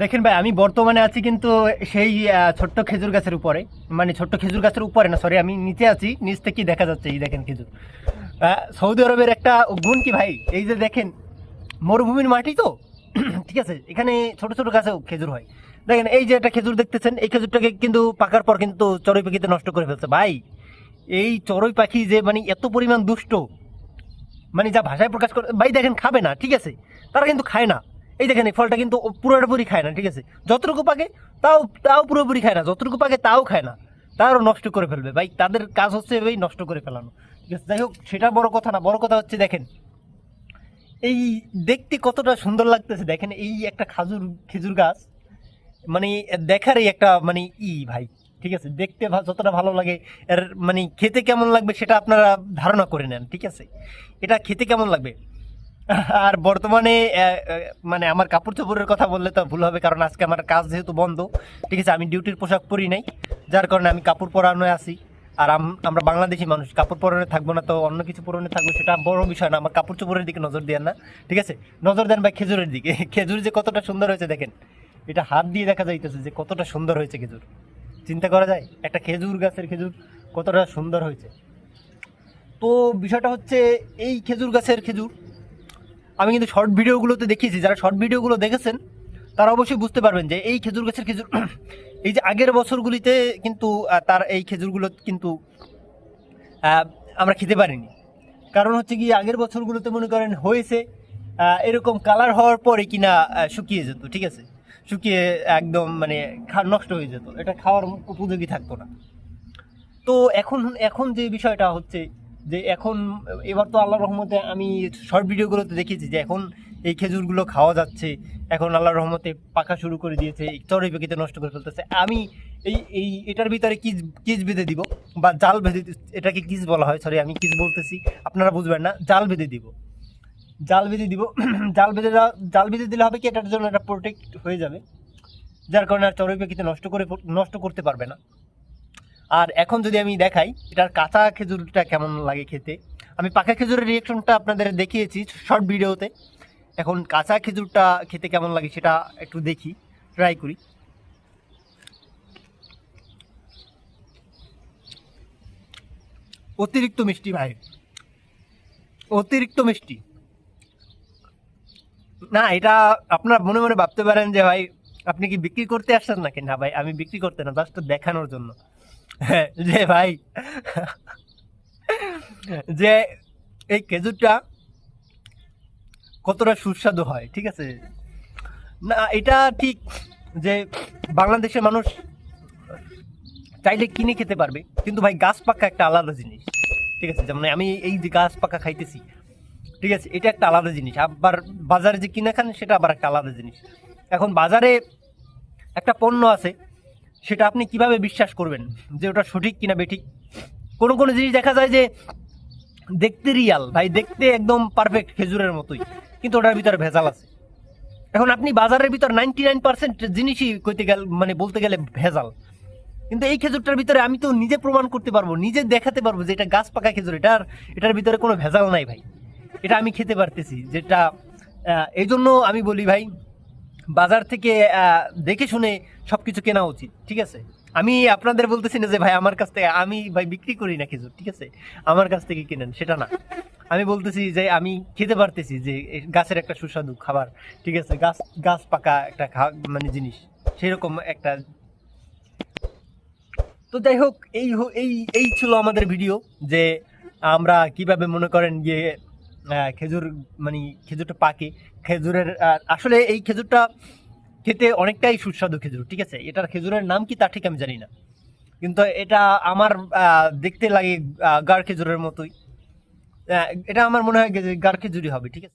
দেখেন ভাই, আমি বর্তমানে আছি কিন্তু সেই ছোট্ট খেজুর গাছের উপরে। মানে ছোট্ট খেজুর গাছের উপরে না সরি আমি নিচে আছি, নিচ থেকে দেখা যাচ্ছে এই দেখেন খেজুর। সৌদি আরবের একটা গুণ কি ভাই? এই যে দেখেন, মরুভূমির মাটি তো? ঠিক আছে, এখানে ছোট ছোট গাছেও খেজুর হয়। দেখেন, এই যে একটা খেজুর দেখতেছেন, এই খেজুরটাকে কিন্তু পাকার পর কিন্তু চড়ুই পাখিতে নষ্ট করে ফেলছে। ভাই, এই চড়ুই পাখি যে মানে এত পরিমাণ দুষ্ট মানে যা ভাষায় প্রকাশ করে, ভাই দেখেন, খাবে না, ঠিক আছে, তারা কিন্তু খায় না। এই দেখেন, এই ফলটা কিন্তু পুরোপুরি খায় না, ঠিক আছে? যতটুকু পাকে তাও তাও পুরোপুরি খায় না, যতটুকু পাকে তাও খায় না। তারও নষ্ট করে ফেলবে। ভাই, তাদের কাজ হচ্ছে ভাই নষ্ট করে ফেলানো। ঠিক আছে, যাই হোক, সেটা বড় কথা না, বড় কথা হচ্ছে দেখেন, এই দেখতে কতটা সুন্দর লাগতেছে। দেখেন, এই একটা খাজুর, খেজুর গাছ মানে দেখারই একটা মানে ই ভাই, ঠিক আছে? দেখতে যতটা ভালো লাগে, এর মানে খেতে কেমন লাগবে সেটা আপনারা ধারণা করে নেন, ঠিক আছে? এটা খেতে কেমন লাগবে? আর বর্তমানে মানে আমার কাপড় চোপড়ের কথা বললে তো ভুল হবে, কারণ আজকে আমার কাজ যেহেতু বন্ধ। ঠিক আছে, আমি ডিউটির পোশাক পরি নাই, যার কারণে আমি কাপড় পরানো আছি। আর আম- আমরা বাংলাদেশি মানুষ, কাপড় পরনে থাকব না তো অন্য কিছু পরনে থাকব সেটা বড় বিষয় না, আমার কাপড় চোপড়ের দিকে নজর দেন না। ঠিক আছে, নজর দেন ভাই খেজুরের দিকে। খেজুর যে কতটা সুন্দর হয়েছে দেখেন, এটা হাত দিয়ে দেখা যাইতেছে যে কতটা সুন্দর হয়েছে খেজুর। চিন্তা করা যায়, একটা খেজুর গাছের খেজুর কতটা সুন্দর হয়েছে। তো বিষয়টা হচ্ছে, এই খেজুর গাছের খেজুর আমি কিন্তু শর্ট ভিডিওগুলোতে দেখিয়েছি, যারা শর্ট ভিডিওগুলো দেখেছেন, তারা অবশ্যই বুঝতে পারবেন যে এই খেজুর গাছের খেজুর, এই যে আগের বছরগুলিতে কিন্তু তার এই খেজুরগুলো কিন্তু আমরা খেতে পারিনি। কারণ হচ্ছে কি, আগের বছরগুলোতে মনে করেন হয়েছে এরকম কালার হওয়ার পরে কিনা শুকিয়ে যেত, ঠিক আছে? শুকিয়ে একদম মানে নষ্ট হয়ে যেত। এটা খাওয়ার উপযোগী থাকতো না। তো এখন এখন যে বিষয়টা হচ্ছে যে এখন, এবার তো আল্লাহ রহমতে আমি শর্ট ভিডিওগুলোতে দেখেছি যে এখন এই খেজুরগুলো খাওয়া যাচ্ছে। এখন আল্লাহ রহমতে পাকা শুরু করে দিয়েছে চড়াই পাখিতে নষ্ট করে ফেলতেছে। আমি এই এই, এটার ভিতরে কিজ কিজ বেঁধে দিব, বা জাল বেঁধে এটাকে কিজ বলা হয় সরি আমি কিজ বলতেছি, আপনারা বুঝবেন না, জাল বেঁধে দিব। জাল বেঁধে দিব, জাল বেঁধে জাল বেঁধে দিলে হবে কি, এটার জন্য এটা প্রোটেক্ট হয়ে যাবে, যার কারণে আর চড়াই নষ্ট করে, নষ্ট করতে পারবে না। আর এখন যদি আমি দেখাই, এটার কাঁচা খেজুরটা কেমন লাগে খেতে? আমি পাকা খেজুরের রিয়েকশনটা আপনাদের দেখিয়েছি শর্ট ভিডিওতে এখন কাঁচা খেজুরটা খেতে কেমন লাগে সেটা একটু দেখি ট্রাই করি। অতিরিক্ত মিষ্টি ভাই। অতিরিক্ত মিষ্টি। না, এটা আপনারা মনে মনে ভাবতে পারেন যে ভাই, আপনি কি বিক্রি করতে আসছেন নাকি? না ভাই, আমি বিক্রি করতে না জাস্ট দেখানোর জন্য। যে ভাই, যে এই খেজুরটা কতটা সুস্বাদু হয়, ঠিক আছে? না, এটা ঠিক যে বাংলাদেশের মানুষ চাইলে কিনে খেতে পারবে, কিন্তু ভাই গাছ পাকা একটা আলাদা জিনিস, ঠিক আছে? যেমন আমি এই যে গাছ পাকা খাইতেছি, ঠিক আছে? এটা একটা আলাদা জিনিস, আবার বাজারে যে কিনে খান, সেটা আবার একটা আলাদা জিনিস। এখন বাজারে একটা পণ্য আছে সেটা আপনি কীভাবে বিশ্বাস করবেন যে ওটা সঠিক কিনা বেঠিক? কোনো কোনো জিনিস দেখা যায় যে দেখতে রিয়াল ভাই, দেখতে একদম পারফেক্ট খেজুরের মতোই, কিন্তু ওটার ভিতরে ভেজাল আছে। এখন আপনি বাজারের ভিতর নাইনটি নাইন পার্সেন্ট জিনিসই কইতে গেলে মানে বলতে গেলে ভেজাল। কিন্তু এই খেজুরটার ভিতরে আমি তো নিজে প্রমাণ করতে পারব, নিজে দেখাতে পারব যে এটা গাছ পাকা খেজুর এটার এটার ভিতরে কোনো ভেজাল নাই ভাই। এটা আমি খেতে পারতেছি, যেটা এই জন্য আমি বলি ভাই বাজার থেকে দেখে শুনে সব কিছু কেনা উচিত, ঠিক আছে? আমি আপনাদের বলতেছি না যে, ভাই, আমার কাছ থেকে, আমি, ভাই, বিক্রি করি না খেজুর, ঠিক আছে? আমার কাছ থেকে কিনেন। সেটা না। আমি বলতেছি যে, আমি খেতে পারতেছি যে গাছের একটা সুস্বাদু খাবার, ঠিক আছে? গাছ গাছ পাকা একটা মানে জিনিস, সেরকম একটা তো যাই হোক, এই এই এই ছিল আমাদের ভিডিও যে, আমরা কীভাবে মনে করেন যে খেজুর মানে খেজুরটা পাকে। খেজুরের আসলে এই খেজুরটা খেতে অনেকটাই সুস্বাদু খেজুর, ঠিক আছে? এটার খেজুরের নাম কি তা ঠিক আমি জানি না। কিন্তু এটা আমার দেখতে লাগে গাঢ় খেজুরের মতোই। এটা আমার মনে হয় গাঢ় খেজুরই হবে, ঠিক আছে?